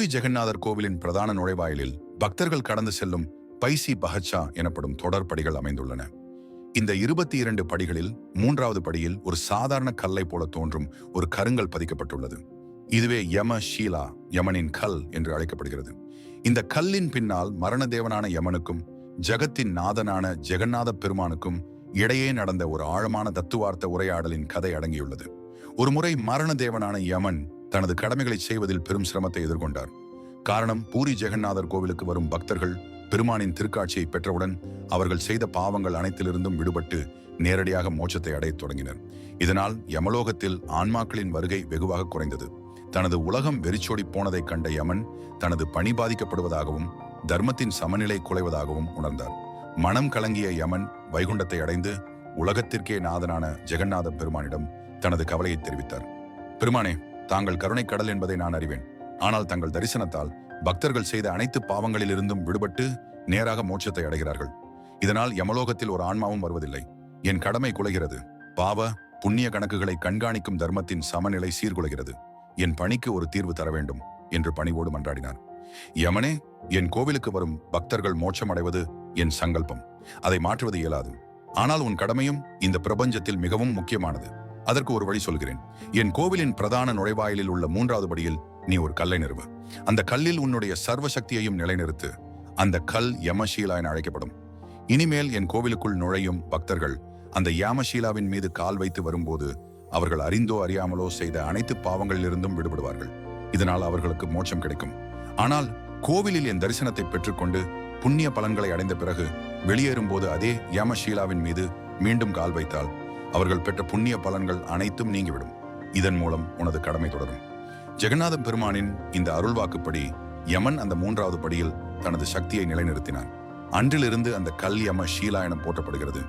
ஜெகநாதர் கோவிலின் பிரதான நுழைவாயிலில் பக்தர்கள் கடந்து செல்லும் பைசி பஹச்சா எனப்படும் தொடர் படிகள் அமைந்துள்ளன. இந்த இருபத்தி இரண்டு படிகளில் மூன்றாவது படியில் ஒரு சாதாரண கல்லை போல தோன்றும் ஒரு கருங்கல் பதிக்கப்பட்டுள்ளது. இதுவே யம ஷீலா யமனின் கல் என்று அழைக்கப்படுகிறது. இந்த கல்லின் பின்னால் மரண தேவனான யமனுக்கும் ஜகத்தின் நாதனான ஜெகநாத பெருமானுக்கும் இடையே நடந்த ஒரு ஆழமான தத்துவார்த்த உரையாடலின் கதை அடங்கியுள்ளது. ஒரு முறை மரண தேவனான யமன் தனது கடமைகளை செய்வதில் பெரும் சிரமத்தை எதிர்கொண்டார். காரணம் பூரி ஜெகநாதர் கோவிலுக்கு வரும் பக்தர்கள் பெருமானின் திருக்காட்சியை பெற்றவுடன் அவர்கள் செய்த பாவங்கள் அனைத்திலிருந்தும் விடுபட்டு நேரடியாக மோட்சத்தை அடையத் தொடங்கினர். இதனால் யமலோகத்தில் ஆன்மாக்களின் வருகை வெகுவாக குறைந்தது. தனது உலகம் வெறிச்சோடி போனதைக் கண்ட யமன் தனது பணி பாதிக்கப்படுவதாகவும் தர்மத்தின் சமநிலை குலைவதாகவும் உணர்ந்தார். மனம் கலங்கிய யமன் வைகுண்டத்தை அடைந்து உலகத்திற்கே நாதனான ஜெகநாத பெருமானிடம் தனது கவலையை தெரிவித்தார். பெருமானே தாங்கள் கருணை கடல் என்பதை நான் அறிவேன். ஆனால் தங்கள் தரிசனத்தால் பக்தர்கள் செய்த அனைத்து பாவங்களிலிருந்தும் விடுபட்டு நேராக மோட்சத்தை அடைகிறார்கள். இதனால் யமலோகத்தில் ஒரு ஆன்மாவும் வருவதில்லை. என் கடமை குலைகிறது. பாவ புண்ணிய கணக்குகளை கண்காணிக்கும் தர்மத்தின் சமநிலை சீர்குலைகிறது. என் பணிக்கு ஒரு தீர்வு தர வேண்டும் என்று பணிவோடு மன்றாடினார். யமனே என் கோவிலுக்கு வரும் பக்தர்கள் மோட்சம் அடைவது என் சங்கல்பம். அதை மாற்றுவது இயலாது. ஆனால் உன் கடமையும் இந்த பிரபஞ்சத்தில் மிகவும் முக்கியமானது. அதற்கு ஒரு வழி சொல்கிறேன். என் கோவிலின் பிரதான நுழைவாயிலில் உள்ள மூன்றாவது படியில் நீ ஒரு கல்லை நிறுவு. அந்த கல்லில் உன்னுடைய சர்வ சக்தியையும் நிலைநிறுத்து. அந்த கல் யமசீலா என அழைக்கப்படும். இனிமேல் என் கோவிலுக்குள் நுழையும் பக்தர்கள் அந்த யாமசீலாவின் மீது கால் வைத்து வரும்போது அவர்கள் அறிந்தோ அறியாமலோ செய்த அனைத்து பாவங்களிலிருந்தும் விடுபடுவார்கள். இதனால் அவர்களுக்கு மோட்சம் கிடைக்கும். ஆனால் கோவிலில் என் தரிசனத்தை பெற்றுக்கொண்டு புண்ணிய பலன்களை அடைந்த பிறகு வெளியேறும்போது அதே யமஷீலாவின் மீது மீண்டும் கால் வைத்தால் அவர்கள் பெற்ற புண்ணிய பலன்கள் அனைத்தும் நீங்கிவிடும். இதன் மூலம் உனது கடமை தொடரும். ஜெகநாத பெருமானின் இந்த அருள்வாக்குப்படி யமன் அந்த மூன்றாவது படியில் தனது சக்தியை நிலைநிறுத்தினான். அன்றிலிருந்து அந்த கல் யம ஷீலா என போற்றப்படுகிறது.